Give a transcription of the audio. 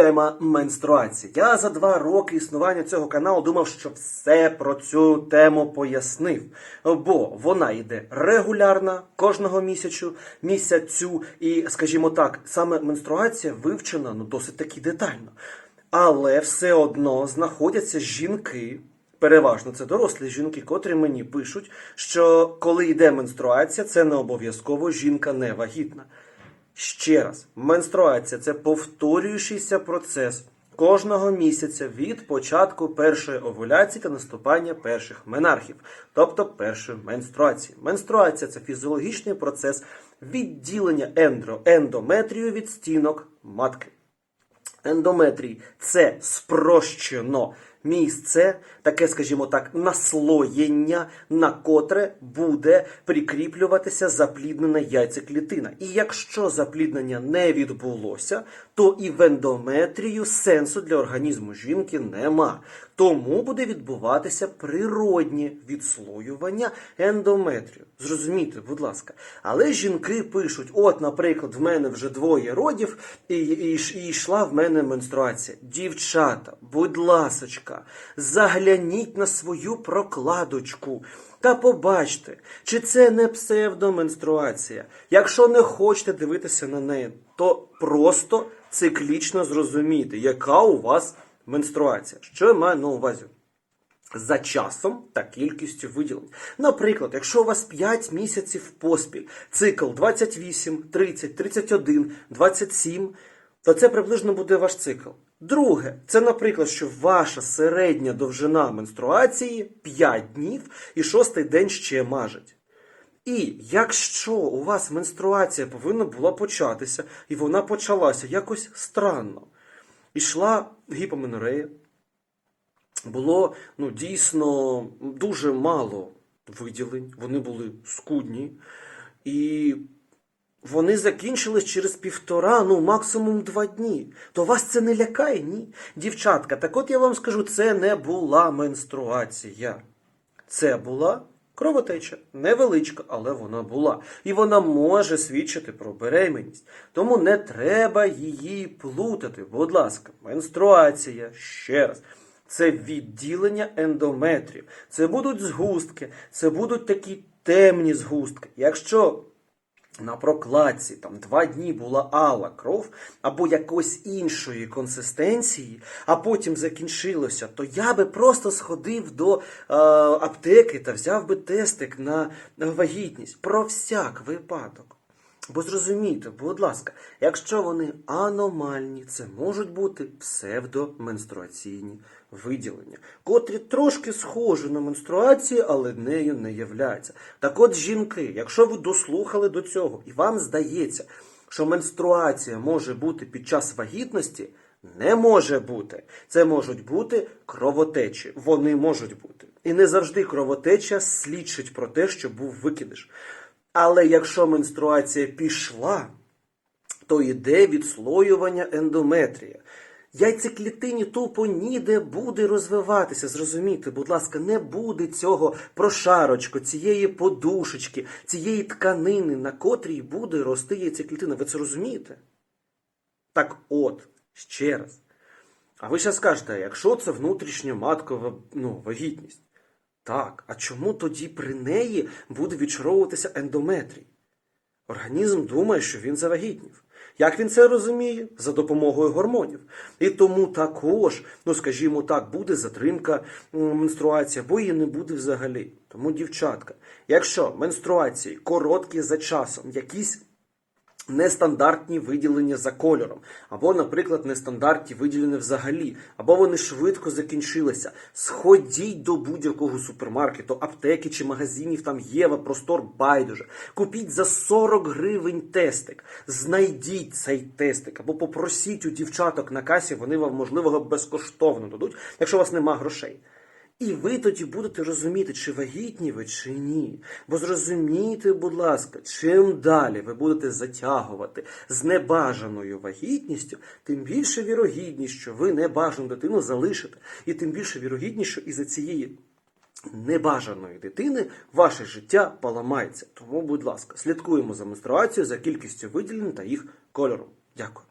Тема менструації. Я за два роки існування цього каналу думав, що все про цю тему пояснив. Бо вона йде регулярна кожного місяцю, місяцю, і, скажімо так, саме менструація вивчена ну, досить таки детально. Але все одно знаходяться жінки, переважно це дорослі жінки, котрі мені пишуть, що коли йде менструація, це не обов'язково жінка не вагітна. Ще раз, менструація це повторюючийся процес кожного місяця від початку першої овуляції та наступання перших менархів, тобто першої менструації. Менструація це фізіологічний процес відділення ендро, ендометрію від стінок матки. Ендометрій це спрощено місце, таке, скажімо так, наслоєння, на котре буде прикріплюватися запліднена яйцеклітина. І якщо запліднення не відбулося, то і в ендометрію сенсу для організму жінки нема. Тому буде відбуватися природнє відслоювання ендометрію. Зрозумійте, будь ласка. Але жінки пишуть: от, наприклад, в мене вже двоє родів, і, і, і йшла в мене менструація. Дівчата, будь ласочка, загляніть на свою прокладочку. Та побачте, чи це не псевдоменструація. Якщо не хочете дивитися на неї, то просто циклічно зрозумійте, яка у вас менструація. Що я маю на увазі? За часом та кількістю виділень. Наприклад, якщо у вас 5 місяців поспіль, цикл 28, 30, 31, 27, то це приблизно буде ваш цикл. Друге, це, наприклад, що ваша середня довжина менструації 5 днів і шостий день ще мажить. І якщо у вас менструація повинна була початися, і вона почалася якось странно, ішла гіпоменорея, було ну, дійсно дуже мало виділень, вони були скудні, і вони закінчились через півтора, ну максимум два дні. То вас це не лякає? Ні. Дівчатка, так от я вам скажу, це не була менструація. Це була кровотеча. Невеличка, але вона була. І вона може свідчити про беременність. Тому не треба її плутати. Будь ласка, менструація ще раз. Це відділення ендометрів. Це будуть згустки, це будуть такі темні згустки. Якщо на прокладці там два дні була ала кров або якоїсь іншої консистенції, а потім закінчилося, то я би просто сходив до е, аптеки та взяв би тестик на вагітність про всяк випадок. Бо зрозумійте, будь ласка, якщо вони аномальні, це можуть бути псевдоменструаційні виділення, котрі трошки схожі на менструацію, але нею не являються. Так от, жінки, якщо ви дослухали до цього і вам здається, що менструація може бути під час вагітності, не може бути. Це можуть бути кровотечі. Вони можуть бути. І не завжди кровотеча свідчить про те, що був викидиш. Але якщо менструація пішла, то йде відслоювання ендометрія. Яйцеклітині тупо ніде буде розвиватися. Зрозумійте, будь ласка, не буде цього прошарочку, цієї подушечки, цієї тканини, на котрій буде рости яйцеклітина. Ви це розумієте? Так от, ще раз. А ви ще скажете, якщо це внутрішня маткова ну, вагітність? Так, а чому тоді при неї буде відчаровуватися ендометрій? Організм думає, що він завагітнів. Як він це розуміє? За допомогою гормонів. І тому також, ну скажімо так, буде затримка менструації, або її не буде взагалі. Тому, дівчатка, якщо менструації короткі за часом, якісь нестандартні виділення за кольором, або, наприклад, нестандартні виділення взагалі, або вони швидко закінчилися. Сходіть до будь-якого супермаркету, аптеки чи магазинів, там Єва, простор байдуже. Купіть за 40 гривень тестик, знайдіть цей тестик, або попросіть у дівчаток на касі, вони вам, можливо, безкоштовно дадуть, якщо у вас нема грошей. І ви тоді будете розуміти, чи вагітні ви, чи ні. Бо зрозумійте, будь ласка, чим далі ви будете затягувати з небажаною вагітністю, тим більше вірогідність, що ви небажану дитину залишите. І тим більше вірогідність, що із-за цієї небажаної дитини ваше життя поламається. Тому, будь ласка, слідкуємо за менструацією, за кількістю виділень та їх кольором. Дякую.